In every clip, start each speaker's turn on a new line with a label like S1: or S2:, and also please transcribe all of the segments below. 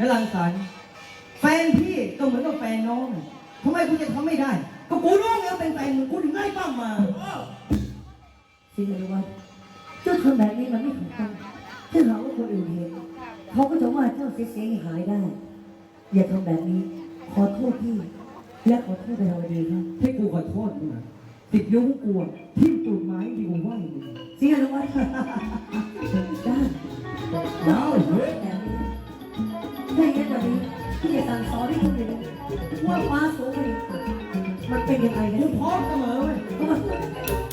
S1: และ
S2: รั
S3: ง
S2: ส
S4: รรค์แฟ
S1: นพี่ก็เหมือนกับแฟนน้องทำไมกูจะทำไม่ได้ ก็กูรู้แล้วเป็นแฟนมึงกูถึงไล่ป้ามา
S4: สิริวัฒน์เจ้าคนแบบนี้มันไม่ถูกต้องถ้าหากว่าคนอื่นเห็นเขาก็จะว่าเจ้าเสียหายได้ อย่าทำแบบนี้ ขอโทษพี่ และขอโทษไปเราดีครับ
S1: ให้กูขอโทษมึนะติดยุ้งกวนทิ้งตูดไม้ที่กูไหวมึง
S4: สิริวัฒน์ ได้
S3: เอาเด้ย
S4: แต่ ได้เยอะกว่านี้ที่จะตันซสอนให้คุณเห็นว่าฟ้าสูงไปมันเป็นยังไงกันะ
S1: พร้อมเสมอเลย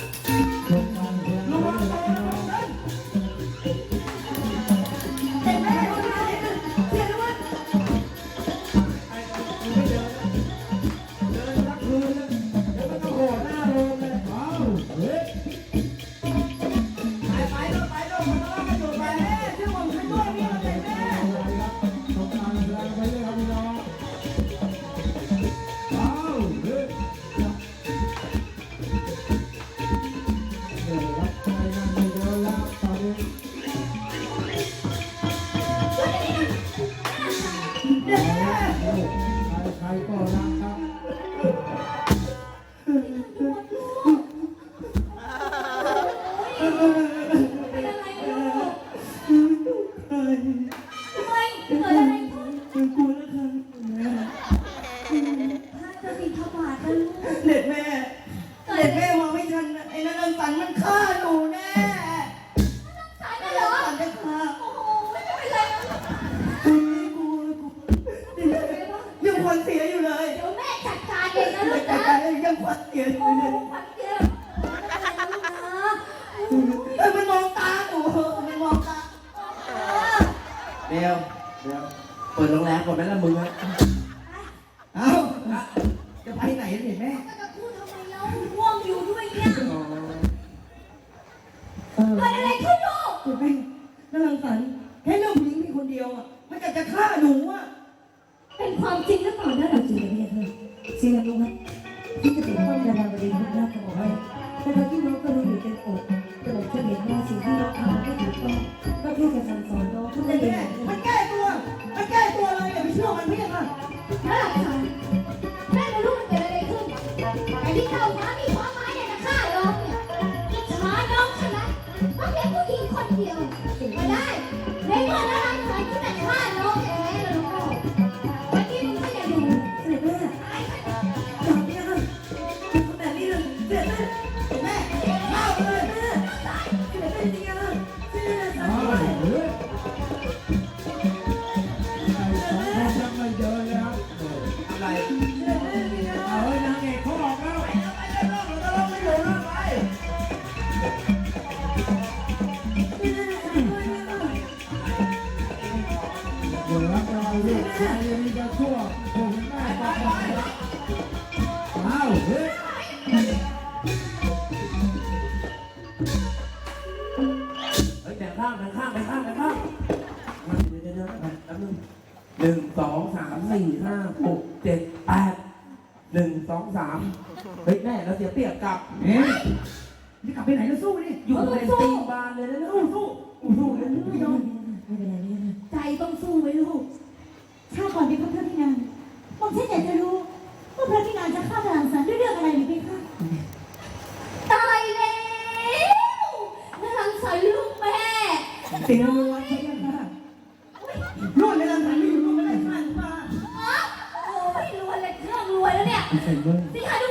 S3: ยังค
S4: วั
S3: กเตีย
S2: นอยู่เนี่
S3: ยเอ้ยไปมอ
S1: งตาหนู
S4: เถอะไปมอง
S1: ตา เบล
S4: เบล
S1: เปิ
S2: ดโรงแรมก่อนไหมล่ะมึงอะ
S1: ใจ เอ้ะ
S4: นี่กลับไป
S5: ไหนแล้ว
S4: สู้
S1: นี่อยู่ล
S2: ยตี
S1: นบานเลยแล้
S2: วสู้
S1: สู้สู้เลย
S4: พี่น้องไม่เป็นไรป็
S6: ใจต้องสู้ไว้ลูกข้าก่อนที่พื่อนที่นางผมเช่นอยากจะรู้ว่าเพื่อนที่นางจะฆ่าพลังสันด้วยเรื่องอะไรหรือไม่คะตายแล้วพลังสายลูกแม่
S7: เตี
S6: ย
S1: ง
S6: รวยอะไรกันรวยอะไร
S2: กัน
S6: โอ้โอ
S2: รวยเลยเรื่
S3: องรวยแล้วเนี่ยสิค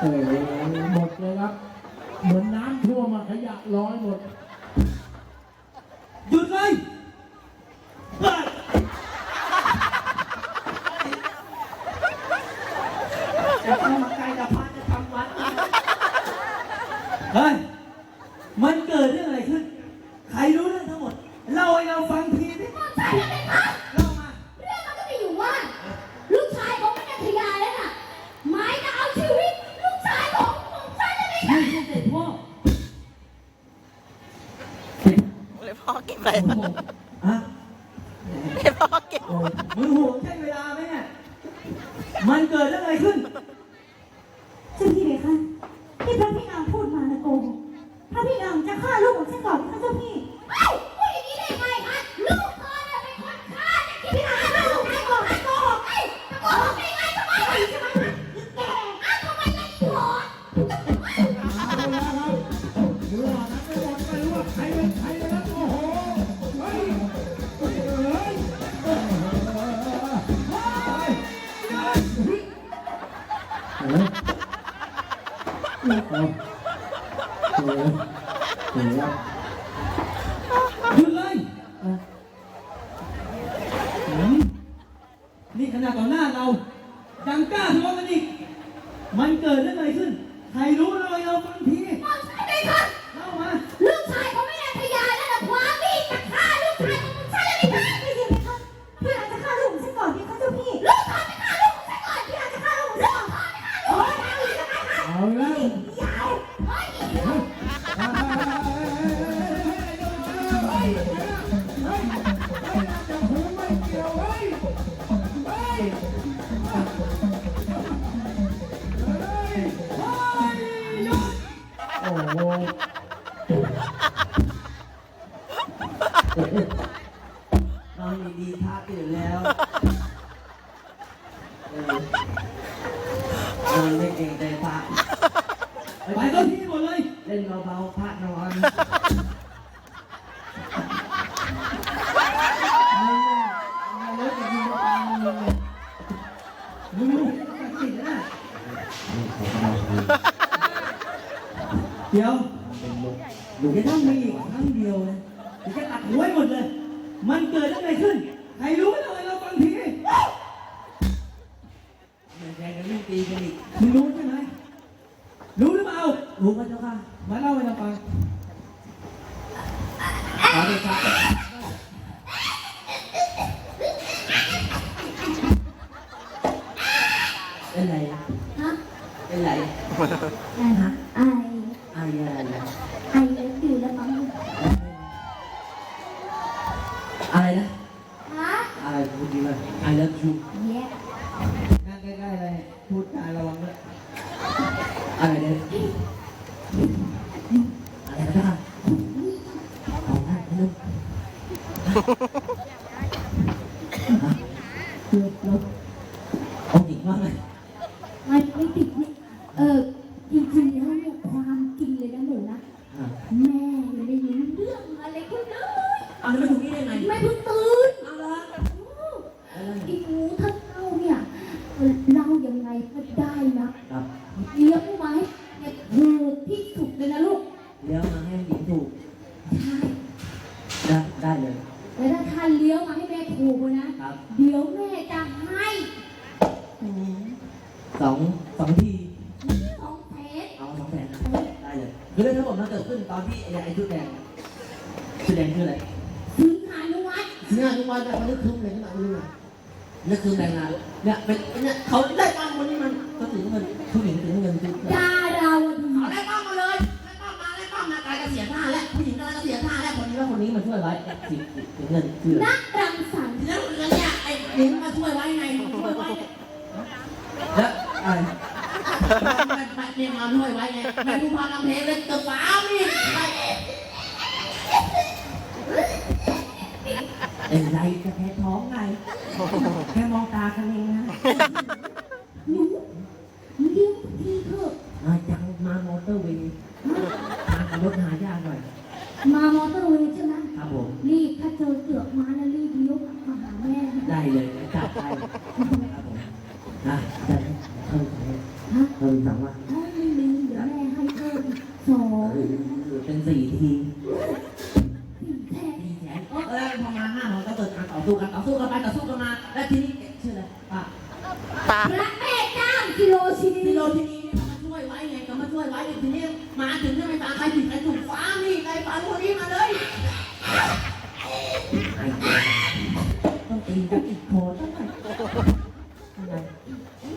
S3: หมดเลยครับ เหมือนน้ำท่วมอะขยะร้อยหมด
S8: หยุดเลย เลย
S2: พ่อเก็
S9: บไป
S8: ฮะ
S9: เลยพ่อเก็บ
S8: มึงห่วงใช่เวลาไหมเนี่ยมันเกิดเรื่องอะไรขึ้น
S2: นะ โอ้โห
S3: เรา
S8: ดีๆท่าตื่นแล้ว จะต้องมีอีกคทั้งเดียวนะค่ตัดหัวให้หมดเลย มันเกิดอะไรขึ้น ใครรู้เลยเราฟังทีเหมือนใจกันเรื่องตีกันอีกคุณรู้ใช่ไหมรู้หรือเปล่ารู้พระเจ้าค่ะ มาเล่าให้เราฟังขอเลยครับเป็นไร
S2: ฮะ
S8: เป็นไร
S2: ไอ้
S8: ฮะไอ้ไอ้อะไรนะไอ้ ได้
S2: ไง ไม่เพิ่งตื่
S8: ผู้หญิงถึงเงินถึง
S2: ดาราวดี
S8: เอาได้ปั้มมาเลยได้ปั้มมาได้ปั้มมากายเสียท่าแล้วผู้หญิงกำลังเสียท่าแล้วคนนี้แล้วคนนี้มาช่วยไว้สิถึงเงินคืออะไร
S2: นักรังสรรค์
S8: แล้วเนี่ยไอ้หญิงมาช่วยไว้ไงช่วยไว้เนี่ยแล้วอะไรมาเนี่ยมาช่วยไว้ไงมาดูพาลำเพลงเลยกับฟ้านี่เป็นไรจะแพ้ท้องไง แค่มองตากันเองนะ
S2: หนูหนูเลี้ยงทีเถอะ
S8: มาจังมามอเตอร์เวย์ทางกับรถหายากหน่อย
S2: มามอเตอร์เวย์ใช่ไหม
S8: ครับผม
S2: รีบถ้าเจอเสือกมานะรีบเลี้ยวมาหาแม่นะ
S8: ได้เลยจัดไป
S2: Okay.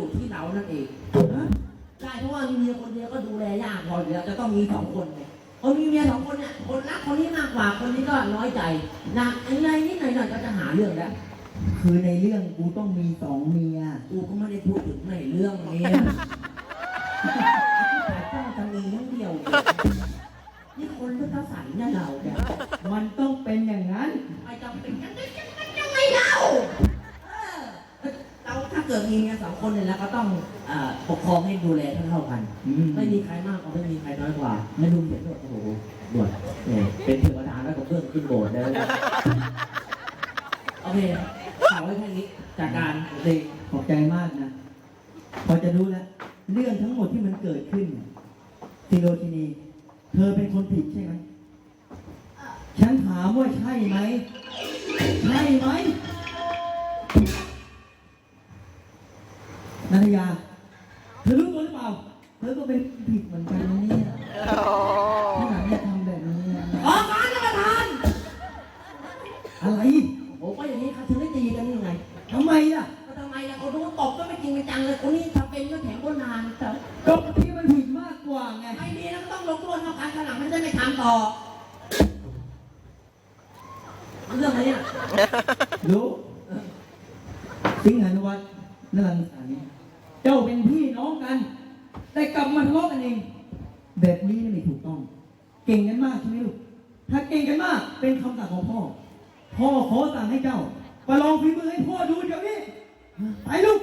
S2: อ
S8: ยู่ที่เรานั่นเอง
S2: ใช่เพ
S8: ราะ
S1: ว่า
S8: มีเมีย
S1: ค
S8: นเดียวก็ดูแลยากพออยู่แล้วจะต้องมีสองคนเนี่ยพอมีเมียสองคนเนี่ยคนรักคนนี้มากกว่าคนนี้ก็น้อยใจหนักอะไรนิดหน่อยหน่อยก็จะหาเรื่องแล้ว
S1: คือในเรื่องกูต้องมีสองเมีย
S8: กูก็ไม่ได้พูดถึงในเรื่องนี้แต่เจ้าจะมีทั้งเดียวเลยนี่คนเลือกเขาใส่เนี่ยเราเนี่ย
S1: มันต้องเป็นอย่างนั้น
S8: ไม่จำเป็นยังไงยังไงเราเออ เราถ้าเกิดมีเมียสองคนเนี่ยแล้วก็ต้องเอ่อปกครองให้ดูแลเท่าๆกัน
S1: อืม
S8: ไม่มีใครมากกว่าไม่มีใครน้อยกว่าไม่รู้เห็นด้วยโอ้โหบวชเนี่ยเป็นเทวดาแล้วก็เพื่อนขึ้นโบสถ์เลยโอเคข่าวไว้แค่นี้จากการเด็ก
S1: ขอบใจมากนะ พอจะรู้แล้ว เรื่องทั้งหมดที่มันเกิดขึ้นเนี่ยซิโรชินี เธอเป็นคนผิดใช่ไหม ฉันถามว่าใช่ไหม ใช่ไหม นันทยา เธอรู้ตัวหรือเปล่า เธอก็เป็นผิดเหมือนกันนะเนี่ย
S9: โอ้
S1: ขนาดเนี่ยทำแบบนี้นะ
S8: ออกมาท่านประธาน
S1: อะไร
S8: โอ้ก็อย่างนี้เขาถึงได้ตีกันยังไง
S1: ทำไมล่ะ
S8: ก็ทำไมล่ะเขารู้ตบก็ไม่จริงไม่จังเลยคนนี้ทำเป็นก็แข็งก็นานแต่
S1: ก็ที่มันผิดมากกว่าไง
S8: ไม่ดีแล้วก็ต้องลงโทษเท่ากันขนาดมันจะไม่ทำต่อเรื่องอะไรเนี่ย
S1: รู้สิงหานุวัฒน์นรังสรรค์ เจ้าเป็นพี่น้องกัน แต่กลับมาทะเลาะกันเอง แบบนี้นี่ไม่ถูกต้อง เก่งกันมากใช่ไหมลูก ถ้าเก่งกันมาก เป็นคำสั่งของพ่อ พ่อขอสั่งให้เจ้าประลองฝีมือให้พ่อดูเดี๋ยวนี้ ไปลูก